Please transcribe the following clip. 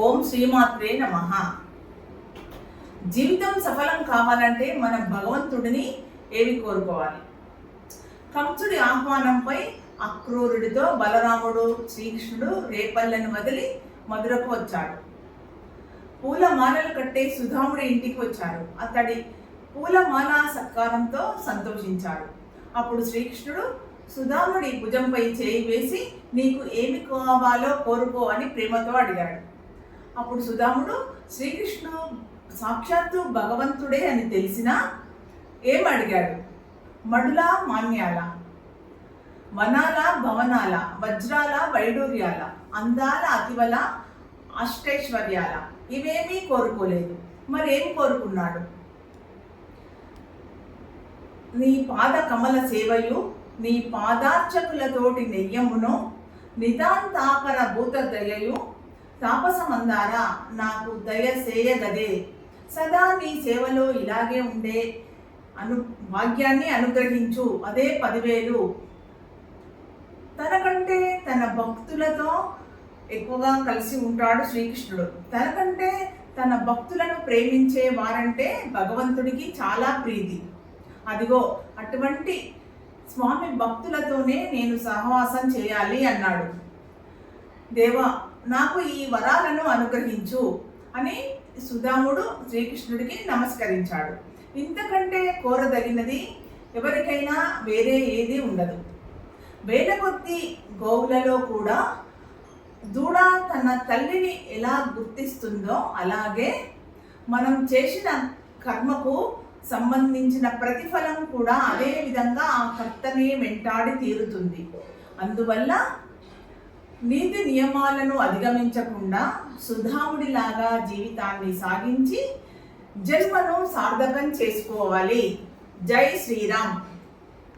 ఓం శ్రీమాత్రే నమ. జీవితం సఫలం కావాలంటే మనం భగవంతుడిని ఏమి కోరుకోవాలి? కంసుడి ఆహ్వానంపై అక్రూరుడితో బలరాముడు శ్రీకృష్ణుడు రేపల్లెను వదిలి మధురకు వచ్చాడు. పూల మాలలు కట్టే సుధాముడి ఇంటికి వచ్చాడు అతడి పూలమాల సత్కారంతో సంతోషించాడు. అప్పుడు శ్రీకృష్ణుడు సుధాముడి భుజంపై చేయి వేసి నీకు ఏమి కావాలో కోరుకో అని ప్రేమతో అడిగాడు. అప్పుడు సుధాముడు శ్రీకృష్ణుడు సాక్షాత్తు భగవంతుడే అని తెలిసినా ఏం అడిగాడు? మడుల మాన్యాల వనాల భవనాల వజ్రాల వైడూర్యాల అందాల అతివల అష్టైశ్వర్యాల. ఇవేమీ కోరుకోలేదు. మరి ఏం కోరుకున్నాడు? నీ పాద కమల సేవయు నీ పాదార్చకులతోటి నెయ్యమును నితాంతాపర భూత దయయు తాపసమందారా నాకు దయ సేయగదే సదా నీ సేవలో ఇలాగే ఉండే అను భాగ్యాన్ని అనుగ్రహించు. అదే పదివేలు. తనకంటే తన భక్తులతో ఎక్కువగా కలిసి ఉంటాడు శ్రీకృష్ణుడు. తనకంటే తన భక్తులను ప్రేమించే వారంటే భగవంతుడికి చాలా ప్రీతి. అదిగో అటువంటి స్వామి భక్తులతోనే నేను సహవాసం చేయాలి అన్నాడు. దేవా నాకు ఈ వరాలను అనుగ్రహించు అని సుధాముడు శ్రీకృష్ణుడికి నమస్కరించాడు. ఇంతకంటే కోరదగినది ఎవరికైనా వేరే ఏది ఉండదు. వేల కొద్ది గోవులలో కూడా దూడ తన తల్లిని ఎలా గుర్తిస్తుందో అలాగే మనం చేసిన కర్మకు సంబంధించిన ప్రతిఫలం కూడా అదే విధంగా ఆ కర్తనే వెంటాడి తీరుతుంది. అందువల్ల నీతి నియమాలను అధిగమించకుండా సుధాముడిలాగా జీవితాన్ని సాగించి జన్మను సార్థకం చేసుకోవాలి. జై శ్రీరామ్.